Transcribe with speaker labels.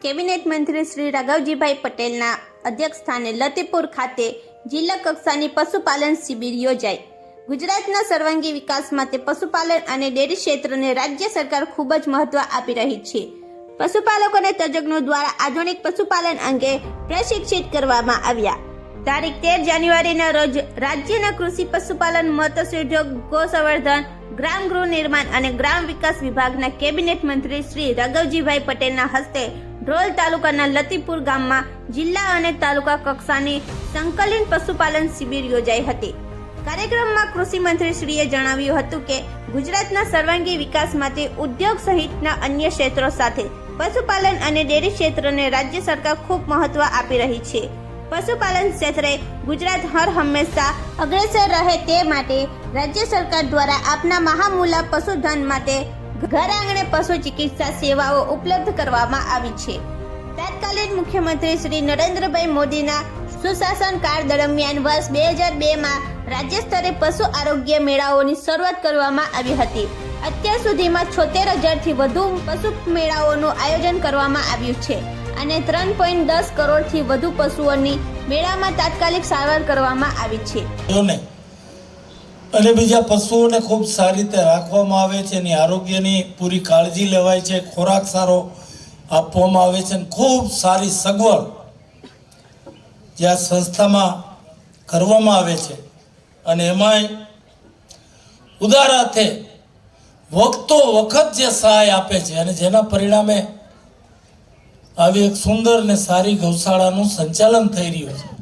Speaker 1: Cabinet મંત્રી શ્રી રાઘવજીભાઈ પટેલના અધ્યક્ષસ્થાને લતીપુર ખાતે જિલ્લા કક્ષાની પશુપાલન શિબિર યોજાઈ. ગુજરાતના સર્વાંગી વિકાસ માટે પશુપાલન અને ડેરી ક્ષેત્રને રાજ્ય સરકાર ખૂબ જ મહત્વ આપી રહી છે. પશુપાલકોને તજજ્ઞો દ્વારા આધુનિક પશુપાલન અંગે પ્રશિક્ષિત કરવામાં આવ્યા. તારીખ તેર જાન્યુઆરીના રોજ રાજ્યના કૃષિ પશુપાલન મત્સ્યોદ્યોગ ગૌસંવર્ધન, ગ્રામ ગૃહ નિર્માણ અને ગ્રામ વિકાસ વિભાગના કેબિનેટ મંત્રી શ્રી રાઘવજીભાઈ પટેલના હસ્તે ડ્રોલ તાલુકાના લતીપુર ગામમાં જિલ્લા અને તાલુકા કક્ષાની સંકલિત પશુપાલન શિબિર યોજાઈ હતી. કાર્યક્રમમાં કૃષિ મંત્રી શ્રીએ જણાવ્યું હતું કે, ગુજરાતના સર્વાંગી વિકાસ માટે ઉદ્યોગ સહિતના અન્ય ક્ષેત્રો સાથે પશુપાલન અને ડેરી ક્ષેત્રને રાજ્ય સરકાર ખૂબ મહત્વ આપી રહી છે. પશુપાલન ક્ષેત્રે ગુજરાત હર હંમેશા અગ્રેસર રહે તે માટે રાજ્ય સરકાર દ્વારા આપના મહામૂલા પશુધન માટે ઘર આંગણે પશુ ચિકિત્સા સેવાઓ ઉપલબ્ધ કરવામાં આવી છે. તત્કાલીન મુખ્યમંત્રી શ્રી નરેન્દ્રભાઈ મોદીના સુશાસન કાળ દરમિયાન વર્ષ બે હજાર બેમાં રાજ્ય સ્તરે પશુ આરોગ્ય મેળાઓની શરૂઆત કરવામાં આવી હતી. અત્યાર સુધીમાં છોતેર હજારથી વધુ પશુ મેળાઓનું આયોજન કરવામાં આવ્યું છે અને ત્રણ પોઈન્ટ દસ કરોડથી વધુ પશુઓની મેળામાં તાત્કાલિક સારવાર કરવામાં આવી છે.
Speaker 2: અને બીજા પશુઓને ખૂબ સારી રીતે રાખવામાં આવે છે એની આરોગ્યની પૂરી કાળજી લેવાય છે, ખોરાક સારો આપવામાં આવે છે અને ખૂબ સારી સગવડ જે આ સંસ્થામાં કરવામાં આવે છે. અને એમાંય ઉદાર વખતો વખત જે સહાય આપે છે અને જેના પરિણામે આવી એક સુંદર ને સારી ગૌશાળાનું સંચાલન થઈ રહ્યું છે.